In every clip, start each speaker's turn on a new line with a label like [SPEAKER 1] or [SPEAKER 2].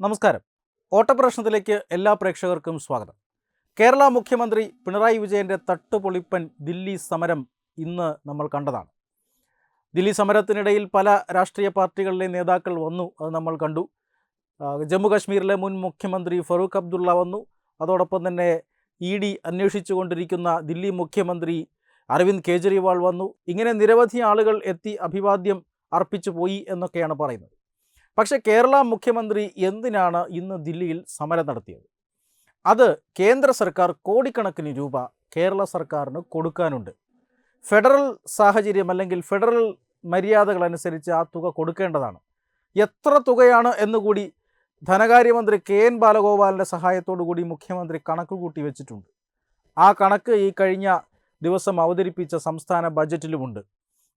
[SPEAKER 1] നമസ്കാരം. ഓട്ടപ്രശ്നത്തിലേക്ക് എല്ലാ പ്രേക്ഷകർക്കും സ്വാഗതം. കേരള മുഖ്യമന്ത്രി പിണറായി വിജയന്റെ തട്ടുപൊളിപ്പൻ ദില്ലി സമരം ഇന്ന് നമ്മൾ കണ്ടതാണ്. ദില്ലി സമരത്തിനിടയിൽ പല രാഷ്ട്രീയ പാർട്ടികളിലെ നേതാക്കൾ വന്നു അത് നമ്മൾ കണ്ടു. ജമ്മു കാശ്മീരിലെ മുൻ മുഖ്യമന്ത്രി ഫറൂഖ് അബ്ദുള്ള വന്നു. അതോടൊപ്പം തന്നെ ഇ ഡി അന്വേഷിച്ചുകൊണ്ടിരിക്കുന്ന ദില്ലി മുഖ്യമന്ത്രി അരവിന്ദ് കെജ്രിവാൾ വന്നു. ഇങ്ങനെ നിരവധി ആളുകൾ എത്തി അഭിവാദ്യം അർപ്പിച്ചു പോയി എന്നൊക്കെയാണ് പറയുന്നത്. പക്ഷേ കേരള മുഖ്യമന്ത്രി എന്തിനാണ് ഇന്ന് ദില്ലിയിൽ സമരം നടത്തിയത്? അത് കേന്ദ്ര സർക്കാർ കോടിക്കണക്കിന് രൂപ കേരള സർക്കാരിന് കൊടുക്കാനുണ്ട്. ഫെഡറൽ സാഹചര്യം അല്ലെങ്കിൽ ഫെഡറൽ മര്യാദകൾ അനുസരിച്ച് ആ തുക കൊടുക്കേണ്ടതാണ്. എത്ര തുകയാണ് എന്നുകൂടി ധനകാര്യമന്ത്രി കെ എൻ ബാലഗോപാലിന്റെ സഹായത്തോടു കൂടി മുഖ്യമന്ത്രി കണക്ക് കൂട്ടി വെച്ചിട്ടുണ്ട്. ആ കണക്ക് ഈ കഴിഞ്ഞ ദിവസം അവതരിപ്പിച്ച സംസ്ഥാന ബജറ്റിലുമുണ്ട്.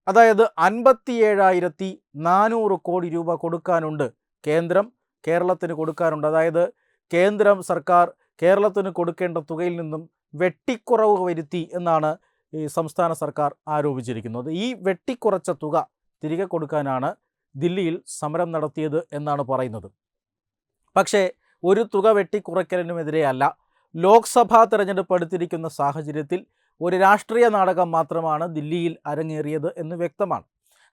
[SPEAKER 1] അതായത് അൻപത്തിയേഴായിരത്തി നാനൂറ് കോടി രൂപ കൊടുക്കാനുണ്ട് കേന്ദ്രം കേരളത്തിന് കൊടുക്കാനുണ്ട്. അതായത് കേന്ദ്രം സർക്കാർ കേരളത്തിന് കൊടുക്കേണ്ട തുകയിൽ നിന്നും വെട്ടിക്കുറവ് വരുത്തി എന്നാണ് ഈ സംസ്ഥാന സർക്കാർ ആരോപിച്ചിരിക്കുന്നത്. ഈ വെട്ടിക്കുറച്ച തുക തിരികെ കൊടുക്കാനാണ് ദില്ലിയിൽ സമരം നടത്തിയത് എന്നാണ് പറയുന്നത്. പക്ഷേ ഒരു തുക വെട്ടിക്കുറയ്ക്കലിനുമെതിരെയല്ല ലോക്സഭാ തെരഞ്ഞെടുപ്പ് അടുത്തിരിക്കുന്ന സാഹചര്യത്തിൽ ഒരു രാഷ്ട്രീയ നാടകം മാത്രമാണ് ദില്ലിയിൽ അരങ്ങേറിയത് എന്ന് വ്യക്തമാണ്.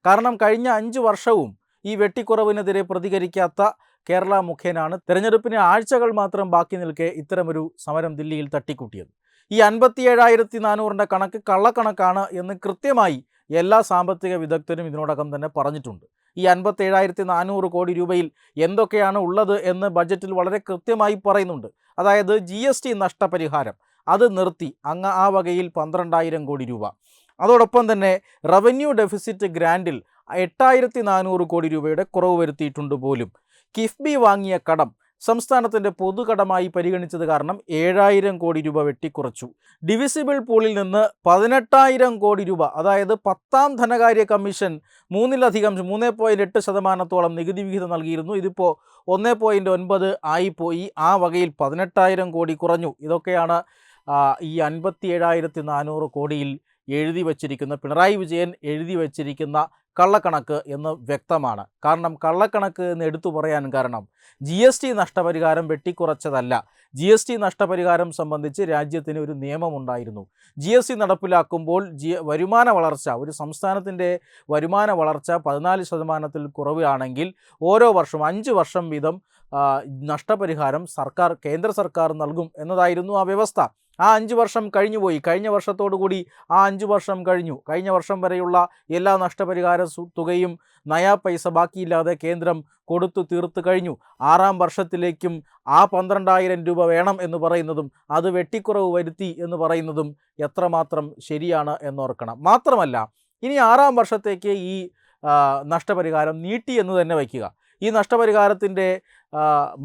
[SPEAKER 1] കാരണം കഴിഞ്ഞ അഞ്ച് വർഷവും ഈ വെട്ടിക്കുറവിനെതിരെ പ്രതികരിക്കാത്ത കേരള മുഖേനാണ് തെരഞ്ഞെടുപ്പിന് ആഴ്ചകൾ മാത്രം ബാക്കി നിൽക്കെ ഇത്തരമൊരു സമരം ദില്ലിയിൽ തട്ടിക്കൂട്ടിയത്. ഈ അൻപത്തിയേഴായിരത്തി നാനൂറിന്റെ കണക്ക് കള്ളക്കണക്കാണ് എന്ന് കൃത്യമായി എല്ലാ സാമ്പത്തിക വിദഗ്ധരും ഇതിനോടകം തന്നെ പറഞ്ഞിട്ടുണ്ട്. ഈ അൻപത്തേഴായിരത്തി നാനൂറ് കോടി രൂപയിൽ എന്തൊക്കെയാണ് ഉള്ളത് എന്ന് ബജറ്റിൽ വളരെ കൃത്യമായി പറയുന്നുണ്ട്. അതായത് ജി എസ് ടി നഷ്ടപരിഹാരം. അത് നിർത്തി അങ്ങ് ആ വകയിൽ പന്ത്രണ്ടായിരം കോടി രൂപ. അതോടൊപ്പം തന്നെ റവന്യൂ ഡെഫിസിറ്റ് ഗ്രാൻഡിൽ എട്ടായിരത്തി നാനൂറ് കോടി രൂപയുടെ കുറവ് വരുത്തിയിട്ടുണ്ട് പോലും. കിഫ്ബി വാങ്ങിയ കടം സംസ്ഥാനത്തിന്റെ പൊതുകടമായി പരിഗണിച്ചത് കാരണം ഏഴായിരം കോടി രൂപ വെട്ടിക്കുറച്ചു. ഡിവിസിബിൾ പൂളിൽ നിന്ന് പതിനെട്ടായിരം കോടി രൂപ അതായത് പത്താം ധനകാര്യ കമ്മീഷൻ മൂന്നിലധികം മൂന്ന് പോയിന്റ് എട്ട് ശതമാനത്തോളം നികുതി വിഹിതം നൽകിയിരുന്നു. ഇതിപ്പോൾ ഒന്ന് പോയിന്റ് ഒൻപത് ആയിപ്പോയി ആ വകയിൽ പതിനെട്ടായിരം കോടി കുറഞ്ഞു. ഇതൊക്കെയാണ് ഈ അൻപത്തി ഏഴായിരത്തി നാനൂറ് കോടിയിൽ എഴുതി വച്ചിരിക്കുന്ന പിണറായി വിജയൻ എഴുതി വച്ചിരിക്കുന്ന കള്ളക്കണക്ക് എന്ന് വ്യക്തമാണ്. കാരണം കള്ളക്കണക്ക് എന്ന് എടുത്തു പറയാൻ കാരണം ജി എസ് ടി നഷ്ടപരിഹാരം വെട്ടിക്കുറച്ചതല്ല. ജി എസ് ടി നഷ്ടപരിഹാരം സംബന്ധിച്ച് രാജ്യത്തിന് ഒരു നിയമമുണ്ടായിരുന്നു. ജി എസ് ടി നടപ്പിലാക്കുമ്പോൾ ജി വരുമാന വളർച്ച ഒരു സംസ്ഥാനത്തിന്റെ വരുമാന വളർച്ച പതിനാല് ശതമാനത്തിൽ കുറവാണെങ്കിൽ ഓരോ വർഷം അഞ്ച് വർഷം വീതം നഷ്ടപരിഹാരം സർക്കാർ കേന്ദ്ര സർക്കാർ നൽകും എന്നതായിരുന്നു ആ വ്യവസ്ഥ. ആ അഞ്ച് വർഷം കഴിഞ്ഞുപോയി. കഴിഞ്ഞ വർഷത്തോടു കൂടി ആ അഞ്ച് വർഷം കഴിഞ്ഞു. കഴിഞ്ഞ വർഷം വരെയുള്ള എല്ലാ നഷ്ടപരിഹാര തുകയും നയാ പൈസ ബാക്കിയില്ലാതെ കേന്ദ്രം കൊടുത്തു തീർത്ത് കഴിഞ്ഞു. ആറാം വർഷത്തിലേക്കും ആ പന്ത്രണ്ടായിരം രൂപ വേണം എന്ന് പറയുന്നതും അത് വെട്ടിക്കുറവ് വരുത്തി എന്ന് പറയുന്നതും എത്രമാത്രം ശരിയാണ് എന്നോർക്കണം. മാത്രമല്ല ഇനി ആറാം വർഷത്തേക്ക് ഈ നഷ്ടപരിഹാരം നീട്ടി എന്ന് തന്നെ വയ്ക്കുക. ഈ നഷ്ടപരിഹാരത്തിന്റെ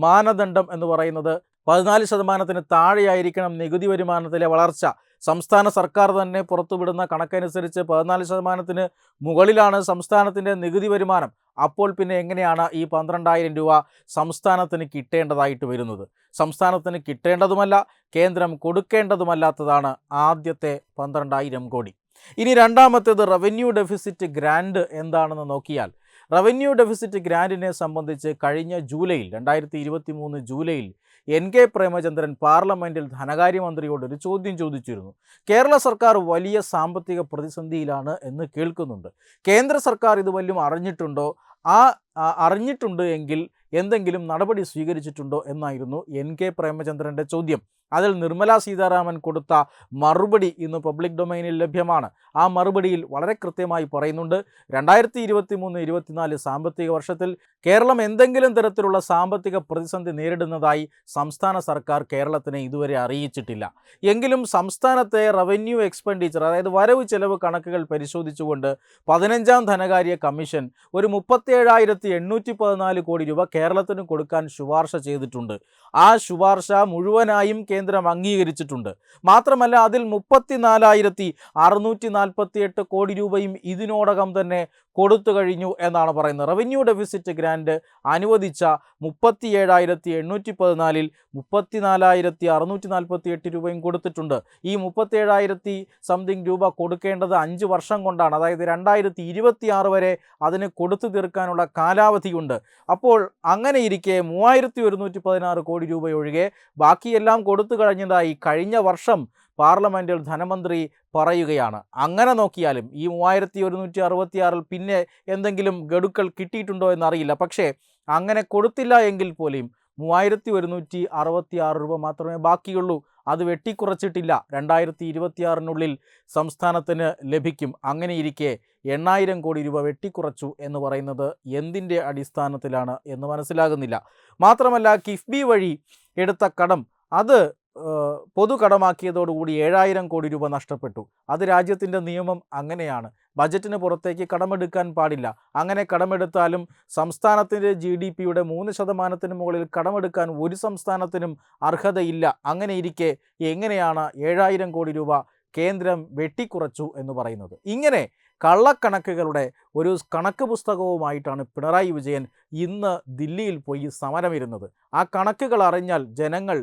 [SPEAKER 1] മാനദണ്ഡം എന്ന് പറയുന്നത് പതിനാല് ശതമാനത്തിന് താഴെയായിരിക്കണം നികുതി വരുമാനത്തിലെ വളർച്ച. സംസ്ഥാന സർക്കാർ തന്നെ പുറത്തുവിടുന്ന കണക്കനുസരിച്ച് പതിനാല് ശതമാനത്തിന് മുകളിലാണ് സംസ്ഥാനത്തിന്റെ നികുതി വരുമാനം. അപ്പോൾ പിന്നെ എങ്ങനെയാണ് ഈ പന്ത്രണ്ടായിരം രൂപ സംസ്ഥാനത്തിന് കിട്ടേണ്ടതായിട്ട് വരുന്നത്? സംസ്ഥാനത്തിന് കിട്ടേണ്ടതുമല്ല കേന്ദ്രം കൊടുക്കേണ്ടതുമല്ലാത്തതാണ് ആദ്യത്തെ പന്ത്രണ്ടായിരം കോടി. ഇനി രണ്ടാമത്തേത് റവന്യൂ ഡെഫിസിറ്റ് ഗ്രാൻഡ് എന്താണെന്ന് നോക്കിയാൽ റവന്യൂ ഡെഫിസിറ്റ് ഗ്രാൻഡിനെ സംബന്ധിച്ച് കഴിഞ്ഞ ജൂലൈയിൽ രണ്ടായിരത്തി ഇരുപത്തി മൂന്ന് ജൂലൈയിൽ എൻ കെ പ്രേമചന്ദ്രൻ പാർലമെന്റിൽ ധനകാര്യമന്ത്രിയോട് ഒരു ചോദ്യം ചോദിച്ചിരുന്നു. കേരള സർക്കാർ വലിയ സാമ്പത്തിക പ്രതിസന്ധിയിലാണ് എന്ന് കേൾക്കുന്നുണ്ട്. കേന്ദ്ര സർക്കാർ ഇത് വല്ലതും അറിഞ്ഞിട്ടുണ്ടോ? ആ, അറിഞ്ഞിട്ടുണ്ട് എങ്കിൽ എന്തെങ്കിലും നടപടി സ്വീകരിച്ചിട്ടുണ്ടോ എന്നായിരുന്നു എൻ കെ പ്രേമചന്ദ്രന്റെ ചോദ്യം. അതിൽ നിർമ്മലാ സീതാരാമൻ കൊടുത്ത മറുപടി ഇന്ന് പബ്ലിക് ഡൊമൈനിൽ ലഭ്യമാണ്. ആ മറുപടിയിൽ വളരെ കൃത്യമായി പറയുന്നുണ്ട് രണ്ടായിരത്തി ഇരുപത്തി മൂന്ന് ഇരുപത്തിനാല് സാമ്പത്തിക വർഷത്തിൽ കേരളം എന്തെങ്കിലും തരത്തിലുള്ള സാമ്പത്തിക പ്രതിസന്ധി നേരിടുന്നതായി സംസ്ഥാന സർക്കാർ കേരളത്തിനെ ഇതുവരെ അറിയിച്ചിട്ടില്ല. എങ്കിലും സംസ്ഥാനത്തെ റവന്യൂ എക്സ്പെൻഡിച്ചർ അതായത് വരവ് ചെലവ് കണക്കുകൾ പരിശോധിച്ചുകൊണ്ട് പതിനഞ്ചാം ധനകാര്യ കമ്മീഷൻ ഒരു മുപ്പത്തേഴായിരത്തി എണ്ണൂറ്റി പതിനാല് കോടി രൂപ കേരളത്തിന് കൊടുക്കാൻ ശുപാർശ ചെയ്തിട്ടുണ്ട്. ആ ശുപാർശ മുഴുവനായും കേന്ദ്രം അംഗീകരിച്ചിട്ടുണ്ട്. മാത്രമല്ല അതിൽ മുപ്പത്തിനാലായിരത്തി അറുന്നൂറ്റി നാൽപ്പത്തി എട്ട് കോടി രൂപയും ഇതിനോടകം തന്നെ കൊടുത്തു കഴിഞ്ഞു എന്നാണ് പറയുന്നത്. റവന്യൂ ഡെഫിസിറ്റ് ഗ്രാൻഡ് അനുവദിച്ച മുപ്പത്തി ഏഴായിരത്തി എണ്ണൂറ്റി പതിനാലിൽ മുപ്പത്തി നാലായിരത്തി അറുന്നൂറ്റി നാൽപ്പത്തി എട്ട് രൂപയും കൊടുത്തിട്ടുണ്ട്. ഈ മുപ്പത്തി ഏഴായിരത്തി സംതിങ് രൂപ കൊടുക്കേണ്ടത് അഞ്ച് വർഷം കൊണ്ടാണ്. അതായത് രണ്ടായിരത്തി ഇരുപത്തി ആറ് വരെ അതിന് കൊടുത്തു തീർക്കാനുള്ള കാലാവധിയുണ്ട്. അപ്പോൾ അങ്ങനെ ഇരിക്കെ മൂവായിരത്തി ഒരുന്നൂറ്റി പതിനാറ് കോടി രൂപയൊഴികെ ബാക്കിയെല്ലാം കൊടുത്തു കഴിഞ്ഞതായി കഴിഞ്ഞ വർഷം പാർലമെന്റിൽ ധനമന്ത്രി പറയുകയാണ്. അങ്ങനെ നോക്കിയാലും ഈ മൂവായിരത്തി ഒരുന്നൂറ്റി അറുപത്തിയാറിൽ പിന്നെ എന്തെങ്കിലും ഗഡുക്കൾ കിട്ടിയിട്ടുണ്ടോ എന്നറിയില്ല. പക്ഷേ അങ്ങനെ കൊടുത്തില്ല എങ്കിൽ പോലും മൂവായിരത്തി ഒരുന്നൂറ്റി അറുപത്തി ആറ് രൂപ മാത്രമേ ബാക്കിയുള്ളൂ. അത് വെട്ടിക്കുറച്ചിട്ടില്ല. രണ്ടായിരത്തി ഇരുപത്തിയാറിനുള്ളിൽ സംസ്ഥാനത്തിന് ലഭിക്കും. അങ്ങനെയിരിക്കെ എണ്ണായിരം കോടി രൂപ വെട്ടിക്കുറച്ചു എന്ന് പറയുന്നത് എന്തിന്റെ അടിസ്ഥാനത്തിലാണ് എന്ന് മനസ്സിലാകുന്നില്ല. മാത്രമല്ല കിഫ്ബി വഴി എടുത്ത കടം അത് ഏഹ്, പൊതുകടമാക്കിയതോടുകൂടി ഏഴായിരം കോടി രൂപ നഷ്ടപ്പെട്ടു. അത് രാജ്യത്തിന്റെ നിയമം അങ്ങനെയാണ്. ബജറ്റിന് പുറത്തേക്ക് കടമെടുക്കാൻ പാടില്ല. അങ്ങനെ കടമെടുത്താലും സംസ്ഥാനത്തിന്റെ ജി ഡി പിയുടെ മൂന്ന് ശതമാനത്തിന് മുകളിൽ കടമെടുക്കാൻ ഒരു സംസ്ഥാനത്തിനും അർഹതയില്ല. അങ്ങനെ ഇരിക്കെ എങ്ങനെയാണ് ഏഴായിരം കോടി രൂപ കേന്ദ്രം വെട്ടിക്കുറച്ചു എന്ന് പറയുന്നത്? ഇങ്ങനെ കള്ളക്കണക്കുകളുടെ ഒരു കണക്ക് പുസ്തകവുമായിട്ടാണ് പിണറായി വിജയൻ ഇന്ന് ദില്ലിയിൽ പോയി സമരമിരുന്നത്. ആ കണക്കുകൾ അറിഞ്ഞാൽ ജനങ്ങൾ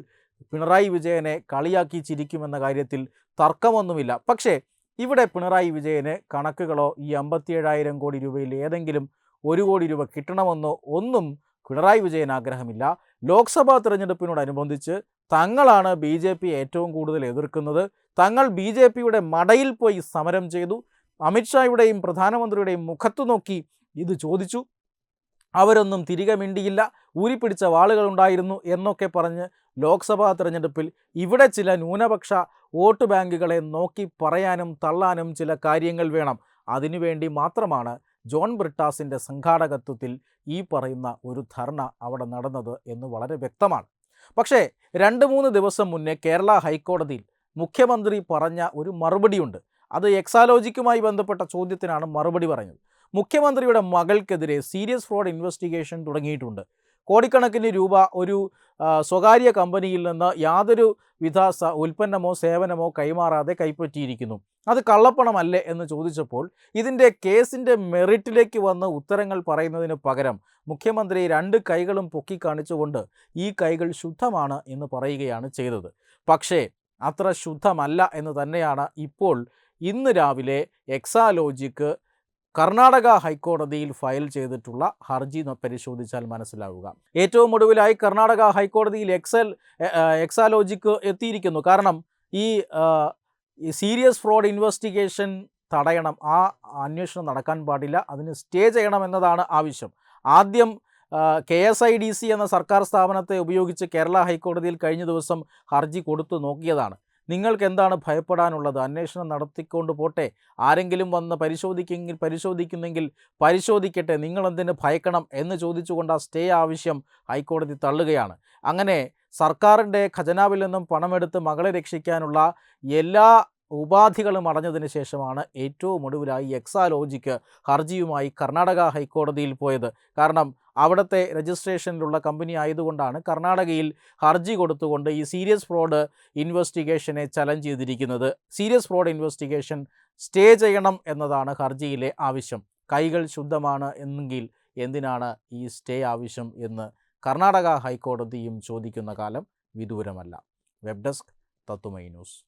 [SPEAKER 1] പിണറായി വിജയനെ കളിയാക്കി ചിരിക്കുമെന്ന കാര്യത്തിൽ തർക്കമൊന്നുമില്ല. പക്ഷേ ഇവിടെ പിണറായി വിജയന് കണക്കുകളോ ഈ അമ്പത്തിയേഴായിരം കോടി രൂപയിൽ ഏതെങ്കിലും ഒരു കോടി രൂപ കിട്ടണമെന്നോ ഒന്നും പിണറായി വിജയൻ ആഗ്രഹമില്ല. ലോക്സഭാ തിരഞ്ഞെടുപ്പിനോടനുബന്ധിച്ച് തങ്ങളാണ് ബി ജെ പി ഏറ്റവും കൂടുതൽ എതിർക്കുന്നത്. തങ്ങൾ ബി ജെ പിയുടെ മടയിൽ പോയി സമരം ചെയ്തു. അമിത്ഷായുടെയും പ്രധാനമന്ത്രിയുടെയും മുഖത്തു നോക്കി ഇത് ചോദിച്ചു. അവരൊന്നും തിരികെ മിണ്ടിയില്ല. ഊരിപ്പിടിച്ച വാളുകളുണ്ടായിരുന്നു എന്നൊക്കെ പറഞ്ഞ് ലോക്സഭാ തെരഞ്ഞെടുപ്പിൽ ഇവിടെ ചില ന്യൂനപക്ഷ വോട്ട് ബാങ്കുകളെ നോക്കി പറയാനും തള്ളാനും ചില കാര്യങ്ങൾ വേണം. അതിനുവേണ്ടി മാത്രമാണ് ജോൺ ബ്രിട്ടാസിന്റെ സംഘാടകത്വത്തിൽ ഈ പറയുന്ന ഒരു ധർണ അവിടെ നടന്നത് എന്ന് വളരെ വ്യക്തമാണ്. പക്ഷേ രണ്ട് മൂന്ന് ദിവസം മുന്നേ കേരള ഹൈക്കോടതിയിൽ മുഖ്യമന്ത്രി പറഞ്ഞ ഒരു മറുപടിയുണ്ട്. അത് എക്സാലോജിക്കുമായി ബന്ധപ്പെട്ട ചോദ്യത്തിനാണ് മറുപടി പറഞ്ഞത്. മുഖ്യമന്ത്രിയുടെ മകൾക്കെതിരെ സീരിയസ് ഫ്രോഡ് ഇൻവെസ്റ്റിഗേഷൻ തുടങ്ങിയിട്ടുണ്ട്. കോടിക്കണക്കിന് രൂപ ഒരു സ്വകാര്യ കമ്പനിയിൽ നിന്ന് യാതൊരു വിധ ഉൽപ്പന്നമോ സേവനമോ കൈമാറാതെ കൈപ്പറ്റിയിരിക്കുന്നു. അത് കള്ളപ്പണമല്ലേ എന്ന് ചോദിച്ചപ്പോൾ ഇതിന്റെ കേസിന്റെ മെറിറ്റിലേക്ക് വന്ന് ഉത്തരങ്ങൾ പറയുന്നതിന് പകരം മുഖ്യമന്ത്രി രണ്ട് കൈകളും പൊക്കി കാണിച്ചുകൊണ്ട് ഈ കൈകൾ ശുദ്ധമാണ് എന്ന് പറയുകയാണ് ചെയ്തത്. പക്ഷേ അത്ര ശുദ്ധമല്ല എന്ന് തന്നെയാണ് ഇപ്പോൾ ഇന്ന് രാവിലെ എക്സാലോജിക്ക് കർണാടക ഹൈക്കോടതിയിൽ ഫയൽ ചെയ്തിട്ടുള്ള ഹർജി പരിശോധിച്ചാൽ മനസ്സിലാവുക. ഏറ്റവും ഒടുവിലായി കർണാടക ഹൈക്കോടതിയിൽ എക്സൽ എക്സാലോജിക്ക് എത്തിയിരിക്കുന്നു. കാരണം ഈ സീരിയസ് ഫ്രോഡ് ഇൻവെസ്റ്റിഗേഷൻ തടയണം. ആ അന്വേഷണം നടക്കാൻ പാടില്ല. അതിന് സ്റ്റേ ചെയ്യണം എന്നതാണ് ആവശ്യം. ആദ്യം K S I D C എന്ന സർക്കാർ സ്ഥാപനത്തെ ഉപയോഗിച്ച് കേരള ഹൈക്കോടതിയിൽ കഴിഞ്ഞ ദിവസം ഹർജി കൊടുത്തു നോക്കിയതാണ്. നിങ്ങൾക്ക് എന്താണ് ഭയപ്പെടാനുള്ളത്? അന്വേഷണം നടത്തിക്കൊണ്ട് പോട്ടെ. ആരെങ്കിലും വന്ന് പരിശോധിക്കെങ്കിൽ പരിശോധിക്കുന്നെങ്കിൽ പരിശോധിക്കട്ടെ. നിങ്ങളെന്തിന് ഭയക്കണം എന്ന് ചോദിച്ചുകൊണ്ട് ആ സ്റ്റേ ആവശ്യം ഹൈക്കോടതി തള്ളുകയാണ്. അങ്ങനെ സർക്കാരിന്റെ ഖജനാവിൽ നിന്നും പണമെടുത്ത് മകളെ രക്ഷിക്കാനുള്ള എല്ലാ ഉപാധികളും അടഞ്ഞതിന് ശേഷമാണ് ഏറ്റവും ഒടുവിലായി എക്സാലോജിക്ക് ഹർജിയുമായി കർണാടക ഹൈക്കോടതിയിൽ പോയത്. കാരണം അവിടുത്തെ രജിസ്ട്രേഷനിലുള്ള കമ്പനി ആയതുകൊണ്ടാണ് കർണാടകയിൽ ഹർജി കൊടുത്തുകൊണ്ട് ഈ സീരിയസ് ഫ്രോഡ് ഇൻവെസ്റ്റിഗേഷനെ ചലഞ്ച് ചെയ്തിരിക്കുന്നത്. സീരിയസ് ഫ്രോഡ് ഇൻവെസ്റ്റിഗേഷൻ സ്റ്റേ ചെയ്യണം എന്നതാണ് ഹർജിയിലെ ആവശ്യം. കൈകൾ ശുദ്ധമാണ് എന്നെങ്കിൽ എന്തിനാണ് ഈ സ്റ്റേ ആവശ്യം എന്ന് കർണാടക ഹൈക്കോടതിയും ചോദിക്കുന്ന കാലം വിദൂരമല്ല. വെബ് ഡെസ്ക് തത്തുമൈ ന്യൂസ്.